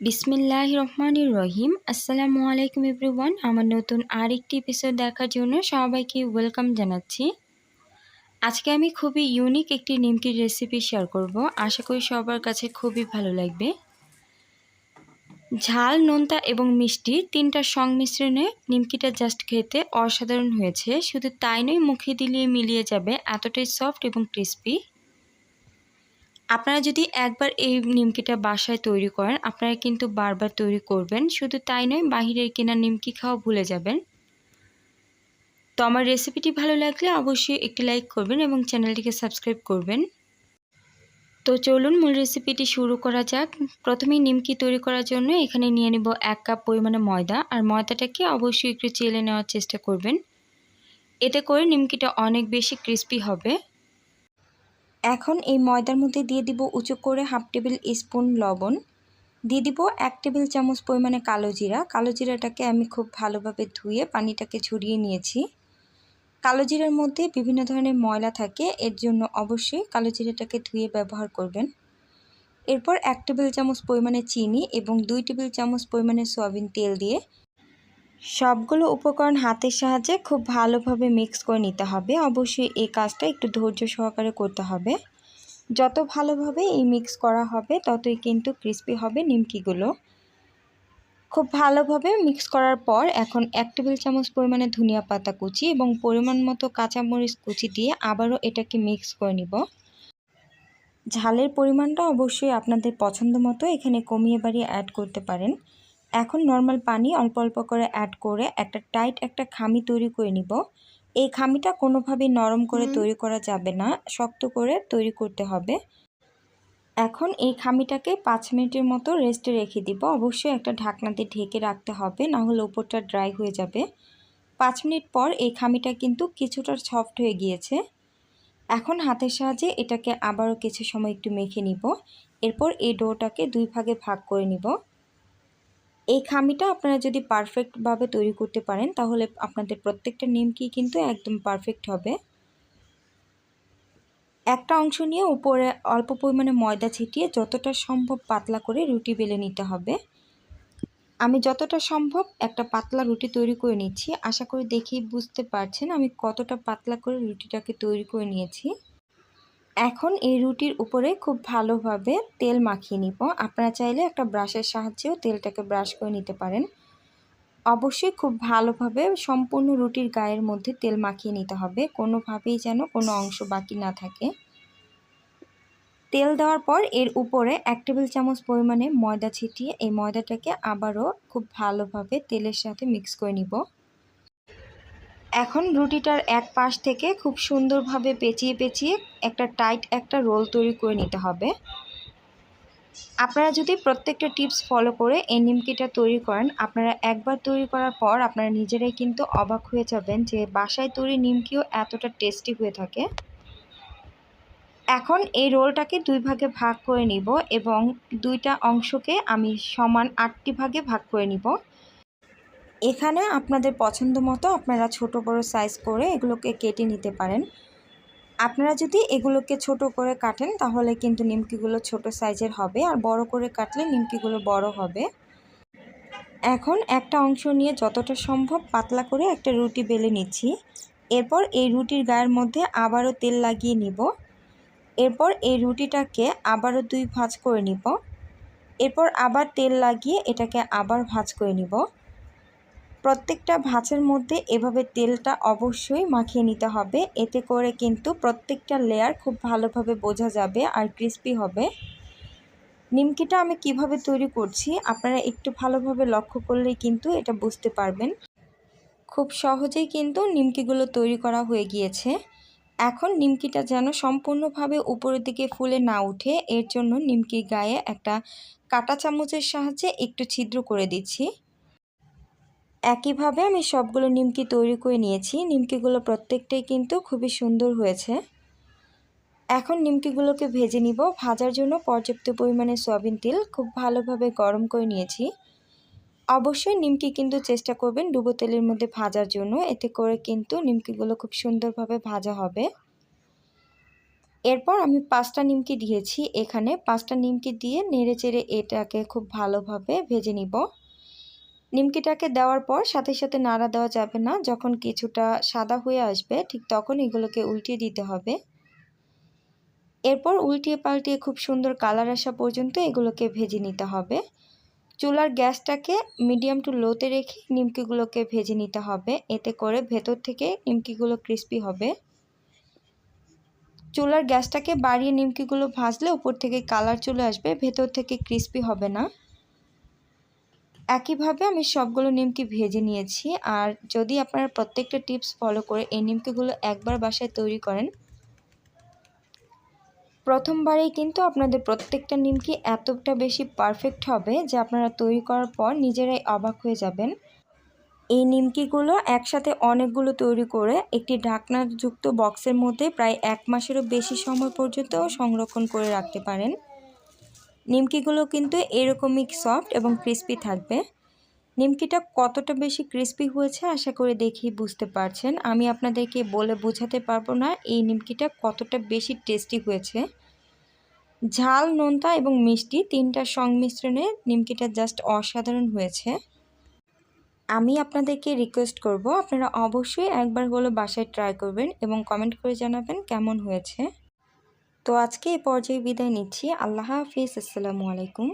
বিসমিল্লাহ রহমানির রহিম। আসসালামু আলাইকুম এভরিওয়ান। আমার নতুন আরেকটি এপিসোড দেখার জন্য সবাইকে ওয়েলকাম জানাচ্ছি। আজকে আমি খুবই ইউনিক একটি নিমকির রেসিপি শেয়ার করব। আশা করি সবার কাছে খুবই ভালো লাগবে। ঝাল, নোনতা এবং মিষ্টি তিনটার সংমিশ্রণে নিমকিটা জাস্ট খেতে অসাধারণ হয়েছে। শুধু তাই নয়, মুখে দিলিয়ে মিলিয়ে যাবে। এতটাই সফট এবং ক্রিস্পি আপনারা যদি একবার এই নিমকিটা বাসায় তৈরি করেন, আপনারা কিন্তু বারবার তৈরি করবেন। শুধু তাই নয়, বাহিরের কেনা নিমকি খাওয়া ভুলে যাবেন। তো আমার রেসিপিটি ভালো লাগলে অবশ্যই একটি লাইক করবেন এবং চ্যানেলটিকে সাবস্ক্রাইব করবেন। তো চলুন মূল রেসিপিটি শুরু করা যাক। প্রথমেই নিমকি তৈরি করার জন্য এখানে নিয়ে নেব এক কাপ পরিমাণে ময়দা, আর ময়দাটাকে অবশ্যই একটু চেলে নেওয়ার চেষ্টা করবেন। এতে করে নিমকিটা অনেক বেশি ক্রিস্পি হবে। এখন এই ময়দার মধ্যে দিয়ে দিব উঁচু করে হাফ টেবিল স্পুন লবণ। দিয়ে দিব এক টেবিল চামচ পরিমাণে কালো জিরা। কালো জিরাটাকে আমি খুব ভালোভাবে ধুয়ে পানিটাকে ঝরিয়ে নিয়েছি। কালো জিরার মধ্যে বিভিন্ন ধরনের ময়লা থাকে, এর জন্য অবশ্যই কালো জিরাটাকে ধুয়ে ব্যবহার করবেন। এরপর এক টেবিল চামচ পরিমাণে চিনি এবং দুই টেবিল চামচ পরিমাণে সয়াবিন তেল দিয়ে সবগুলো উপকরণ হাতের সাহায্যে খুব ভালোভাবে মিক্স করে নিতে হবে। অবশ্যই এই কাজটা একটু ধৈর্য সহকারে করতে হবে। যত ভালোভাবে এই মিক্স করা হবে, ততই কিন্তু ক্রিস্পি হবে নিমকিগুলো। খুব ভালোভাবে মিক্স করার পর এখন এক টেবিল চামচ পরিমাণে ধনিয়া পাতা কুচি এবং পরিমাণ মতো কাঁচামরিচ কুচি দিয়ে আবারও এটাকে মিক্স করে নিব। ঝালের পরিমাণটা অবশ্যই আপনাদের পছন্দ মতো এখানে কমিয়ে বাড়িয়ে অ্যাড করতে পারেন। এখন নর্মাল পানি অল্প অল্প করে অ্যাড করে একটা টাইট একটা খামি তৈরি করে নিব। এই খামিটা কোনোভাবেই নরম করে তৈরি করা যাবে না শক্ত করে তৈরি করতে হবে। এখন এই খামিটাকে পাঁচ মিনিটের মতো রেস্টে রেখে দিব। অবশ্যই একটা ঢাকনা দিয়ে ঢেকে রাখতে হবে না হলে উপরটা ড্রাই হয়ে যাবে। পাঁচ মিনিট পর এই খামিটা কিন্তু কিছুটা সফট হয়ে গিয়েছে। এখন হাতের সাহায্যে এটাকে আবারও কিছু সময় একটু মেখে নিব। এরপর এই ডোটাকে দুই ভাগে ভাগ করে নিব। এই খামিটা আপনারা যদি পারফেক্টভাবে তৈরি করতে পারেন, তাহলে আপনাদের প্রত্যেকটা নিমকি কিন্তু একদম পারফেক্ট হবে। একটা অংশ নিয়ে উপরে অল্প পরিমাণে ময়দা ছিটিয়ে যতটা সম্ভব পাতলা করে রুটি বেলে নিতে হবে। আমি যতটা সম্ভব একটা পাতলা রুটি তৈরি করে নিচ্ছি। আশা করি দেখেই বুঝতে পারছেন আমি কতটা পাতলা করে রুটিটাকে তৈরি করে নিয়েছি। এখন এই রুটির উপরে খুব ভালোভাবে তেল মাখিয়ে নিব। আপনারা চাইলে একটা ব্রাশের সাহায্যেও তেলটাকে ব্রাশ করে নিতে পারেন। অবশ্যই খুব ভালোভাবে সম্পূর্ণ রুটির গায়ের মধ্যে তেল মাখিয়ে নিতে হবে। কোনোভাবেই যেন কোনো অংশ বাকি না থাকে। তেল দেওয়ার পর এর উপরে এক টেবিল চামচ পরিমাণে ময়দা ছিটিয়ে এই ময়দাটাকে আবারও খুব ভালোভাবে তেলের সাথে মিক্স করে নিব। এখন রুটিটার এক পাশ থেকে খুব সুন্দরভাবে পেঁচিয়ে পেঁচিয়ে একটা টাইট একটা রোল তৈরি করে নিতে হবে। আপনারা যদি প্রত্যেকটা টিপস ফলো করে এই নিমকিটা তৈরি করেন, আপনারা একবার তৈরি করার পর আপনারা নিজেরাই কিন্তু অবাক হয়ে যাবেন যে বাসায় তৈরি নিমকিও এতটা টেস্টি হয়ে থাকে। এখন এই রোলটাকে দুই ভাগে ভাগ করে নিব এবং দুইটা অংশকে আমি সমান আটটি ভাগে ভাগ করে নিব। এখানে আপনাদের পছন্দ মতো আপনারা ছোট বড় সাইজ করে এগুলোকে কেটে নিতে পারেন। আপনারা যদি এগুলোকে ছোট করে কাটেন, তাহলে কিন্তু নিমকিগুলো ছোট সাইজের হবে আর বড় করে কাটলে নিমকিগুলো বড় হবে। এখন একটা অংশ নিয়ে যতটা সম্ভব পাতলা করে একটা রুটি বেলে নিচ্ছি। এরপর এই রুটির গায়ের মধ্যে আবারও তেল লাগিয়ে নিব। এরপর এই রুটিটাকে আবারও দুই ভাঁজ করে নিব। এরপর আবার তেল লাগিয়ে এটাকে আবার ভাঁজ করে নিব। প্রত্যেকটা ভাঁজের মধ্যে এভাবে তেলটা অবশ্যই মাখিয়ে নিতে হবে। এতে করে কিন্তু প্রত্যেকটা লেয়ার খুব ভালোভাবে বোঝা যাবে আর ক্রিস্পি হবে। নিমকিটা আমি কীভাবে তৈরি করছি আপনারা একটু ভালোভাবে লক্ষ্য করলেই কিন্তু এটা বুঝতে পারবেন। খুব সহজেই কিন্তু নিমকিগুলো তৈরি করা হয়ে গিয়েছে। এখন নিমকিটা যেন সম্পূর্ণভাবে উপরের দিকে ফুলে না উঠে, এর জন্য নিমকির গায়ে একটা কাটা চামচের সাহায্যে একটু ছিদ্র করে দিচ্ছি। একইভাবে আমি সবগুলো নিমকি তৈরি করে নিয়েছি। নিমকিগুলো প্রত্যেকটাই কিন্তু খুবই সুন্দর হয়েছে। এখন নিমকিগুলোকে ভেজে নিব। ভাজার জন্য পর্যাপ্ত পরিমাণে সয়াবিন তেল খুব ভালোভাবে গরম করে নিয়েছি। অবশ্যই নিমকি কিন্তু চেষ্টা করবেন ডুবো তেলের মধ্যে ভাজার জন্য। এতে করে কিন্তু নিমকিগুলো খুব সুন্দরভাবে ভাজা হবে। এরপর আমি পাঁচটা নিমকি দিয়েছি। এখানে পাঁচটা নিমকি দিয়ে নেড়ে চেড়ে এটাকে খুব ভালোভাবে ভেজে নিব। নিমকিটাকে দেওয়ার পর সাথে সাথে নাড়া দেওয়া যাবে না। যখন কিছুটা সাদা হয়ে আসবে, ঠিক তখন এগুলোকে উল্টিয়ে দিতে হবে। এরপর উল্টিয়ে পাল্টিয়ে খুব সুন্দর কালার আসা পর্যন্ত এগুলোকে ভেজে নিতে হবে। চুলার গ্যাসটাকে মিডিয়াম টু লোতে রেখে নিমকিগুলোকে ভেজে নিতে হবে। এতে করে ভেতর থেকে নিমকিগুলো ক্রিস্পি হবে। চুলার গ্যাসটাকে বাড়িয়ে নিমকিগুলো ভাজলে উপর থেকে কালার চলে আসবে, ভেতর থেকে ক্রিস্পি হবে না। একইভাবে আমি সবগুলো নিমকি ভেজে নিয়েছি। আর যদি আপনারা প্রত্যেকটা টিপস ফলো করে এই নিমকিগুলো একবার বাসায় তৈরি করেন, প্রথমবারেই কিন্তু আপনাদের প্রত্যেকটা নিমকি এতটা বেশি পারফেক্ট হবে যে আপনারা তৈরি করার পর নিজেরাই অবাক হয়ে যাবেন। এই নিমকিগুলো একসাথে অনেকগুলো তৈরি করে একটি ঢাকনাযুক্ত বক্সের মধ্যে প্রায় এক মাসেরও বেশি সময় পর্যন্ত সংরক্ষণ করে রাখতে পারেন। নিমকিগুলো কিন্তু এরকমই সফট এবং ক্রিস্পি থাকবে। নিমকিটা কতটা বেশি ক্রিস্পি হয়েছে আশা করে দেখি বুঝতে পারছেন। আমি আপনাদেরকে বলে বোঝাতে পারব না এই নিমকিটা কতটা বেশি টেস্টি হয়েছে। ঝাল, নোনতা এবং মিষ্টি তিনটার সংমিশ্রণে নিমকিটা জাস্ট অসাধারণ হয়েছে। আমি আপনাদেরকে রিকোয়েস্ট করব, আপনারা অবশ্যই একবার হলো বাসায় ট্রাই করবেন এবং কমেন্ট করে জানাবেন কেমন হয়েছে। তো আজকে এই পর্যায়ে বিদায় নিচ্ছি। আল্লাহ হাফিজ। আসসালামু আলাইকুম।